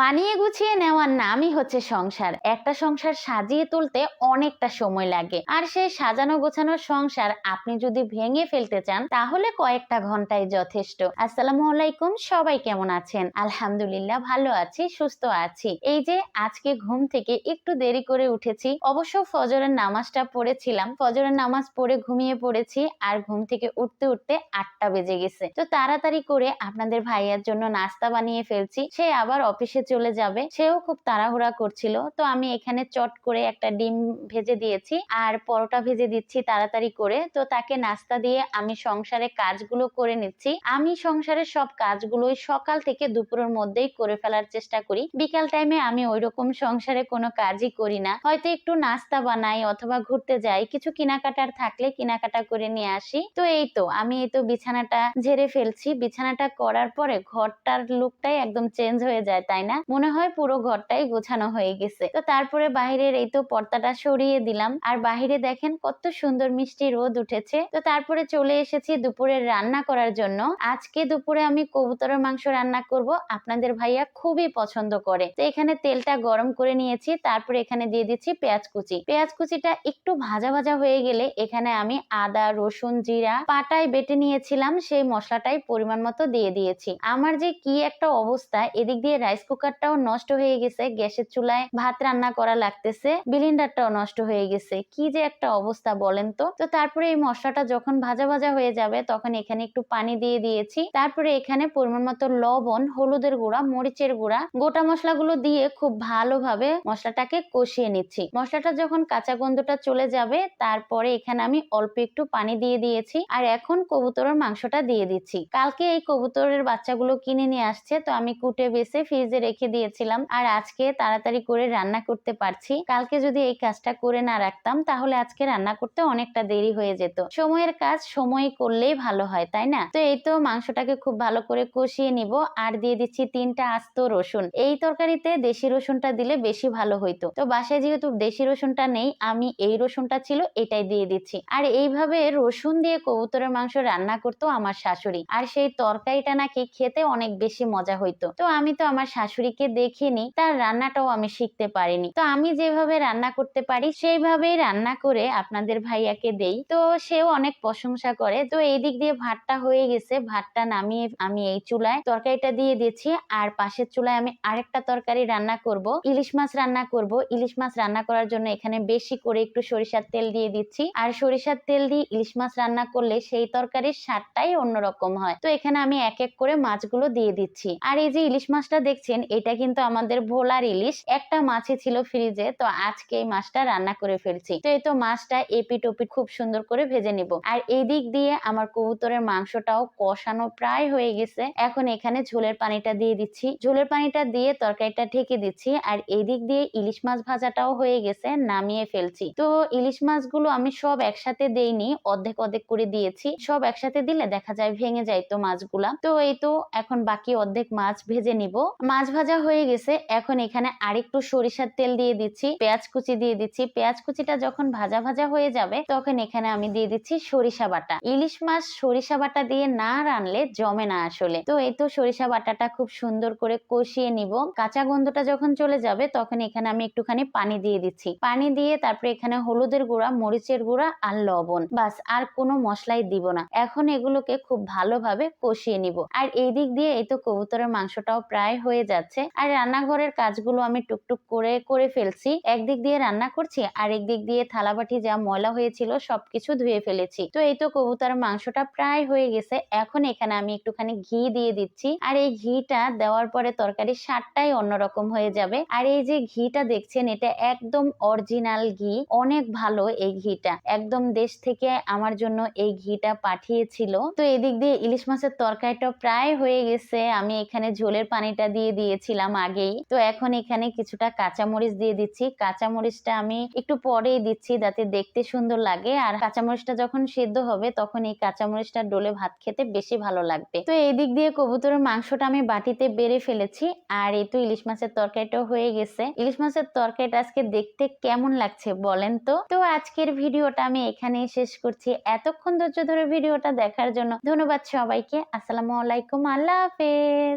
মানিয়ে গুছিয়ে নেওয়ার নামই হচ্ছে সংসার। একটা সংসার সাজিয়ে তুলতে অনেকটা সময় লাগে। আর সেই সাজানো গোছানো সংসার আপনি যদি ভেঙে ফেলতে চান, তাহলে কয়েকটা ঘন্টায় যথেষ্ট। আসসালামু আলাইকুম, সবাই কেমন আছেন? আলহামদুলিল্লাহ ভালো আছি, সুস্থ আছি। এই যে আজকে ঘুম থেকে একটু দেরি করে উঠেছি, অবশ্য ফজরের নামাজটা পড়েছিলাম। ফজরের নামাজ পড়ে ঘুমিয়ে পড়েছি আর ঘুম থেকে উঠতে উঠতে আটটা বেজে গেছে। তো তাড়াতাড়ি করে আপনাদের ভাইয়ার জন্য নাস্তা বানিয়ে ফেলছি। সে আবার অফিসে চলে যাবে। সেও খুব তাড়াহুড়া করছিল। তো আমি এখানে চট করে একটা ডিম ভেজে দিয়েছি আর পরোটা ভেজে দিচ্ছি তাড়াতাড়ি করে। তো তাকে নাস্তা দিয়ে আমি সংসারে কাজগুলো করে নিচ্ছি। আমি সংসারের সব কাজগুলোই সকাল থেকে দুপুরের মধ্যেই করে ফেলার চেষ্টা করি। বিকাল টাইমে আমি ওই রকম সংসারে কোনো কাজই করি না। হয়তো একটু নাস্তা বানাই অথবা ঘুরতে যাই। কিছু কেনাকাটার থাকলে কেনাকাটা করে নিয়ে আসি। তো এই তো, আমি এই তো বিছানাটা ঝেড়ে ফেলছি। বিছানাটা করার পরে ঘরটার লুকটাই একদম চেঞ্জ হয়ে যায়, তাই না? মনে হয় পুরো ঘরটাই গোছানো হয়ে গেছে। তো তারপরে বাইরের এই তো পর্দাটা সরিয়ে দিলাম। আর বাহিরে দেখেন কত সুন্দর মিষ্টি রোদ উঠেছে। তো তারপরে চলে এসেছি দুপুরে রান্না করার জন্য। আজকে দুপুরে আমি কবুতরের মাংস রান্না করব। আপনাদের ভাইয়া খুবই পছন্দ করে। তো এখানে তেলটা গরম করে নিয়েছি। তারপরে এখানে দিয়ে দিচ্ছি পেঁয়াজ কুচি। পেঁয়াজ কুচিটা একটু ভাজা ভাজা হয়ে গেলে এখানে আমি আদা, রসুন, জিরা পাটায় বেটে নিয়েছিলাম। সেই মশলাটাই পরিমাণ মতো দিয়ে দিয়েছি। আমার যে কি একটা অবস্থা, এদিক দিয়ে রাইস কুকারটাও নষ্ট হয়ে গেছে, গ্যাসের চুলায় ভাত রান্না করা লাগতেছে বিলিন্ডারটাও নষ্ট হয়ে গেছে। কি যে একটা অবস্থা বলেন তো? তো তারপরে এই মশলাটা যখন ভাজা ভাজা হয়ে যাবে, তখন এখানে একটু পানি দিয়ে দিয়েছি। তারপরে এখানে পরিমাণ মতো লবণ, হলুদের গুঁড়া, মরিচের গুঁড়া, গোটা মশলাগুলো দিয়ে খুব ভালোভাবে মশলাটাকে কষিয়ে নিচ্ছি। মশলাটা যখন কাঁচা গন্ধটা চলে যাবে, তারপরে এখানে আমি অল্প একটু পানি দিয়ে দিয়েছি আর এখন কবুতরের মাংসটা দিয়ে দিচ্ছি। কালকে এই কবুতরের বাচ্চাগুলো কিনে নিয়ে আসছে, তো আমি কুটে বেছে ফ্রিজে রেখে দিয়েছিলাম, আর আজকে তাড়াতাড়ি করে রান্না করতে পারছি। কালকে যদি এই কাজটা করে না রাখতাম, তাহলে আজকে রান্না করতে অনেকটা দেরি হয়ে যেত। সময়ের কাজ সময় করলেই ভালো হয়, তাই না? তো এই তো মাংসটাকে খুব ভালো করে কষিয়ে নিব, আর দিয়ে দিচ্ছি তিনটা আস্ত রসুন। এই তরকারিতে দেশি রসুনটা দিলে বেশি ভালো হইতো। তো বাসায় যেহেতু দেশি রসুনটা নেই, আমি এই রসুনটা ছিল, এটাই দিয়ে দিচ্ছি। আর এইভাবে রসুন দিয়ে কবুতরের মাংস রান্না করতো আমার শাশুড়ি। আর সেই তরকারিটা নাকি খেতে অনেক বেশি মজা হইতো। তো আমি তো আমার শাশুড়িকে দেখিনি, তার রান্নাটাও আমি শিখতে পারিনি। তো আমি যেভাবে রান্না করতে পারি, সেইভাবেই রান্না করে আপনাদের ভাইয়াকে দেই। তো সেও অনেক প্রশংসা করে। তো এই দিক দিয়ে ভাতটা হয়ে গেছে। ভাতটা নামিয়ে আমি এই চুলায় তরকারিটা দিয়ে দিচ্ছি আর পাশের চুলায় আমি আরেকটা তরকারি রান্না করব। ইলিশ মাছ রান্না করব। ইলিশ মাছ রান্না করার জন্য এখানে বেশি করে একটু সরিষার তেল দিয়ে দিচ্ছি। আর সরিষার তেল দিয়ে ইলিশ মাছ রান্না করলে সেই তরকারির স্বাদটাই অন্যরকম হয়। তো এখানে আমি এক এক করে মাছগুলো দিয়ে দিচ্ছি। আর এই যে ইলিশ মাছটা দেখছেন এটা কিন্তু আমাদের ভোলার ইলিশ একটা মাছই ছিল ফ্রিজে তো আজকে এই মাছটা রান্না করে ফেলছি। তো এই তো মাছটা এপিট ওপিট খুব সুন্দর করে ভেজে নিব। আর এই দিক দিয়ে আমার কবুতরের মাংসটাও কষানো প্রায় হয়ে গেছে। এখন এখানে ঝোলের পানিটা দিয়ে দিচ্ছি। ঝোলের পানিটা দিয়ে তরকারিটা ঢেকে দিচ্ছি। আর এই দিক দিয়ে ইলিশ মাছ ভাজাটাও হয়ে গেছে, নামিয়ে ফেলছি। তো ইলিশ মাছগুলো আমি সব একসাথে দেইনি, অর্ধেক অর্ধেক করে দিয়েছি। সব একসাথে দিলে দেখা যায় ভেঙে যায় তো মাছগুলা। তো এই তো এখন বাকি অর্ধেক মাছ ভেজে নিব। মাছ ভাজা হয়ে গেছে, এখন এখানে আরেকটু সরিষার তেল দিয়ে দিচ্ছি, পেঁয়াজ কুচি দিয়ে দিচ্ছি। পেঁয়াজ কুচিটা যখন ভাজা ভাজা হয়ে যাবে, তখন এখানে আমি দিয়ে দিচ্ছি সরিষা বাটা। ইলিশ মাছ সরিষা বাটা দিয়ে না রানলে জমে না আসলে। তো এই তো সরিষা বাটাটা খুব সুন্দর করে কষিয়ে নিব। কাঁচা গন্ধটা যখন চলে যাবে, তখন এখানে আমি একটুখানি পানি দিয়ে দিচ্ছি। পানি দিয়ে তারপরে এখানে হলুদের গুঁড়া, মরিচের গুঁড়া আর লবণ। বাস, আর কোনো মশলাই দিব না। এখন এগুলোকে খুব ভালোভাবে কষিয়ে নিব। আর এই দিক দিয়ে এই তো কবুতরের মাংসটাও প্রায় হয়ে যাচ্ছে। আর রান্নাঘরের কাজগুলো আমি টুকটুক করে করে ফেলছি। একদিক দিয়ে রান্না করছি আর একদিক দিয়ে থালাবাটি যা ময়লা হয়েছিল সবকিছু ধুয়ে ফেলেছি। তো এই তো কবুতরের মাংসটা প্রায় হয়ে গেছে। এখন এখানে আমি একটুখানি ঘি দিয়ে দিচ্ছি। আর এই ঘিটা দেওয়ার পরে তরকারির স্বাদটাই অন্যরকম হয়ে যাবে। আর এই যে ঘিটা দেখছেন, এটা একদম অরিজিনাল ঘি। অনেক ভালো এই ঘিটা। একদম দেশ থেকে আমার জন্য এই ঘিটা পাঠিয়েছিল। তো এদিক দিয়ে ইলিশ মাছের তরকারিটা প্রায় হয়ে গেছে। আমি এখানে ঝোলের পানিটা দিয়ে দিয়েছিলাম আগেই। তো এখন এখানে কিছুটা কাঁচামরিচ দিয়ে দিচ্ছি। কাঁচামরিচটা আমি একটু পরেই দিচ্ছি যাতে দেখতে সুন্দর লাগে। আর কাঁচামরিচটা যখন সিদ্ধ হবে, তখন এই কাঁচামরিচটা ডোলে ভাত খেতে বেশি ভালো লাগবে। তো এই দিক দিয়ে কবুতরের মাংসটা আমি বাটিতে বেড়ে ফেলেছি। আর এই তো ইলিশ মাছের তরকারিটাও হয়ে গেছে। ইলিশ মাছের তরকারিটা আজকে দেখতে কেমন লাগছে বলেন তো? তো আজকের ভিডিওটা আমি এখানেই শেষ করছি। এতক্ষণ ধৈর্য ধরে ভিডিওটা দেখার জন্য ধন্যবাদ সবাইকে। আসসালামু আলাইকুম। আল্লাহ হাফেজ।